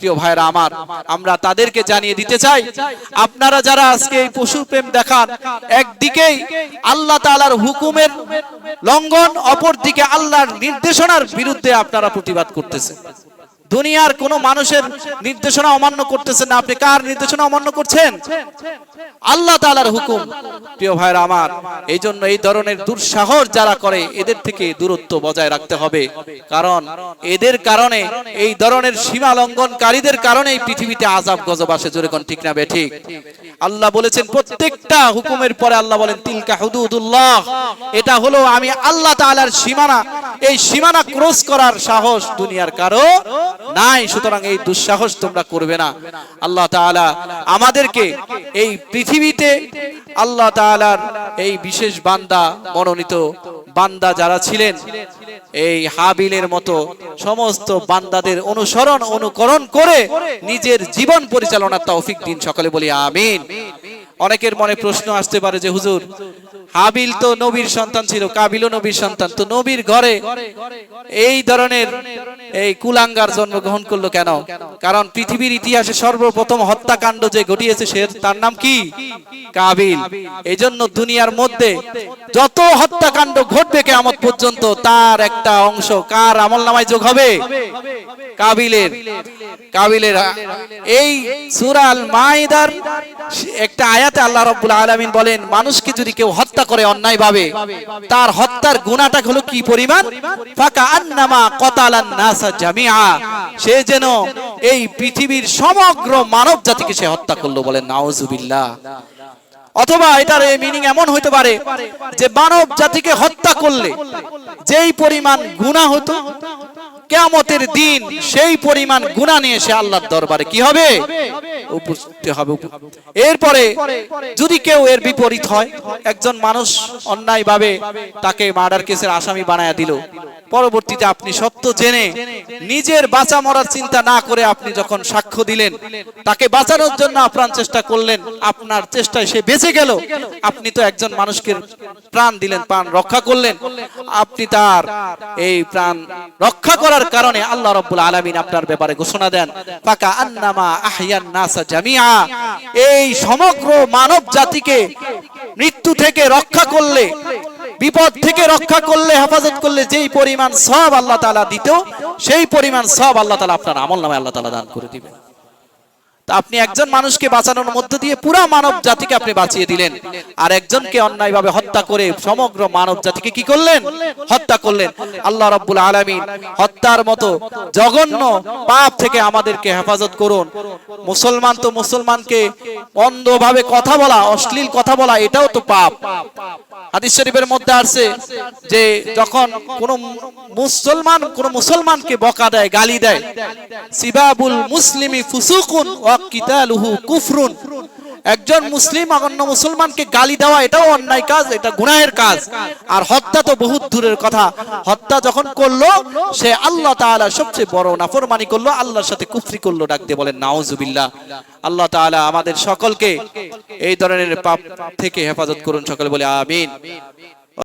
প্রিয় ভাইরা আমার, আমরা তাদেরকে জানিয়ে দিতে চাই, আপনারা যারা আজকে এই পশু প্রেম দেখান, একদিকেই আল্লাহ তালার হুকুমের লঙ্ঘন, অপরদিকে আল্লাহর নির্দেশনার বিরুদ্ধে আপনারা প্রতিবাদ করতেছেন। দুনিয়ার কোন মানুষের নির্দেশনা অমান্য করতেছেন না। আপনি কার নির্দেশনা অমান্য করছেন? আল্লাহ তাআলার হুকুম। প্রিয় ভাইরা আমার এই জন্য এই ধরনের দুঃসাহস যারা করে, এদের থেকে দূরত্ব বজায় রাখতে হবে। কারণ এদের কারণে, এই ধরনের সীমা লঙ্ঘনকারীদের কারণে পৃথিবীতে আজাব গজব আসে, জোরে কোন ঠিক না বে ঠিক? আল্লাহ বলেছেন, প্রত্যেকটা হুকুমের পরে আল্লাহ বলেন, তিলকা হুদুদুল্লাহ। এটা হলো আমি আল্লাহ তাআলার সীমানা। এই সীমানা ক্রস করার সাহস দুনিয়ার কারও নাই, সুতরাং এই দুঃসাহস তোমরা করবে না। আল্লাহ তাআলা আমাদেরকে এই পৃথিবীতে আল্লাহ তাআলার এই বিশেষ বান্দা, মনোনীত বান্দা যারা ছিলেন, এই হাবিলের মতো সমস্ত বান্দাদের অনুসরণ, অনুকরণ করে নিজের জীবন পরিচালনার তৌফিক দিন সকলে বলি, আমিন। অনেকের মনে প্রশ্ন আসতে পারে যে, হুজুর, হাবিল তো নবীর সন্তান ছিল, কাবিলও নবীর সন্তান, তো নবীর ঘরে এই ধরনের এই কুলাঙ্গার জন্মগ্রহণ করল কেন? কারণ পৃথিবীর ইতিহাসে সর্বপ্রথম হত্যাকাণ্ড যে ঘটিয়েছে সে, তার নাম কি? কাবিল। এই জন্য দুনিয়ার মধ্যে যত হত্যাকাণ্ড ঘটবে কেমন পর্যন্ত, তার একটা অংশ কার আমল নামায় যোগ হবে? কাবিলের। কাবিলের, এই সুরাল মাইদার একটা আয়াতে আল্লাহ রাব্বুল আলামিন বলেন, মানুষকে যদি কেউ হত্যা করে অন্যায় ভাবে তার হত্যার গুণাটা হলো কি পরিমাণ? ফাকা আন্নামা কতালান নাসা জামিআ। সে যেন এই পৃথিবীর সমগ্র মানব জাতিকে সে হত্যা করল বলেন, নাউজুবিল্লাহ। অথবা এটার মিনিং এমন হইতে পারে যে মানব জাতিকে হত্যা করলে, যেই পরিমাণ গুণা হতো, কেয়ামতের দিন সেই পরিমাণ গুণা নিয়ে সে আল্লাহর দরবারে কি হবে? উপস্থিত হবে। এরপরে যদি কেউ এর বিপরীত হয়, একজন মানুষ অন্যায় ভাবে তাকে মার্ডার কেসের আসামি বানায়া দিল পরবর্তীতে আপনি সত্য জেনে নিজের বাঁচা মরার চিন্তা না করে আপনি যখন সাক্ষ্য দিলেন, তাকে বাঁচানোর জন্য আপ্রাণ চেষ্টা করলেন, আপনার চেষ্টায় সে বেঁচে গেল। আপনি তো একজন মানুষকে প্রাণ দিলেন, প্রাণ রক্ষা করলেন। আপনি তার এই প্রাণ রক্ষা করার কারণে আল্লাহ রব্বুল আলামিন আপনার ব্যাপারে ঘোষণা দেন, ফাকা আন্নামা আহয়ান নাসা জামিআ। এই সমগ্র মানব জাতিকে মৃত্যু থেকে রক্ষা করলে বিপদ থেকে রক্ষা করলে, হেফাজত করলে যেই পরিমাণ সব আল্লাহ তালা দিত, সেই পরিমাণ সব আল্লাহ তালা আপনার আমল নামে আল্লাহ তালা দান করে দিবেন। তা আপনি একজন মানুষকে বাঁচানোর মধ্য দিয়ে পুরা মানব জাতিকে আপনি বাঁচিয়ে দিলেন। আর একজনকে অন্যায়ভাবে হত্যা করে সমগ্র মানব জাতিকে কি করলেন? হত্যা করলেন। আল্লাহ রাব্বুল আলামিন হত্যার মতো জঘন্য পাপ থেকে আমাদেরকে হেফাজত করুন। মুসলমান তো মুসলমানকে অন্ধভাবে কথা বলা অশ্লীল কথা বলা এটাও তো পাপ। হাদিস শরীফের মধ্যে আছে যে যখন কোন মুসলমান কোন মুসলমানকে বকা দেয়। গালি দেয়। সিবাবুল মুসলিমি ফুসুকুন ওয়া কুফরুন। একজন মুসলিম অন্য মুসলমানকে গালি দেওয়া, এটাও অন্যায় কাজ, এটা গুনাহের কাজ। আর হত্যা তো বহুত দূরের কথা। হত্যা যখন করল, সে আল্লাহ তাআলা সবচেয়ে বড় নাফরমানি করল, আল্লাহর সাথে কুফরি করল ডাকতে বলেন, নাউজুবিল্লাহ। আল্লাহ তাআলা আমাদের সকলকে এই ধরনের পাপ থেকে হেফাজত করুন, সকলে বলে, আমিন।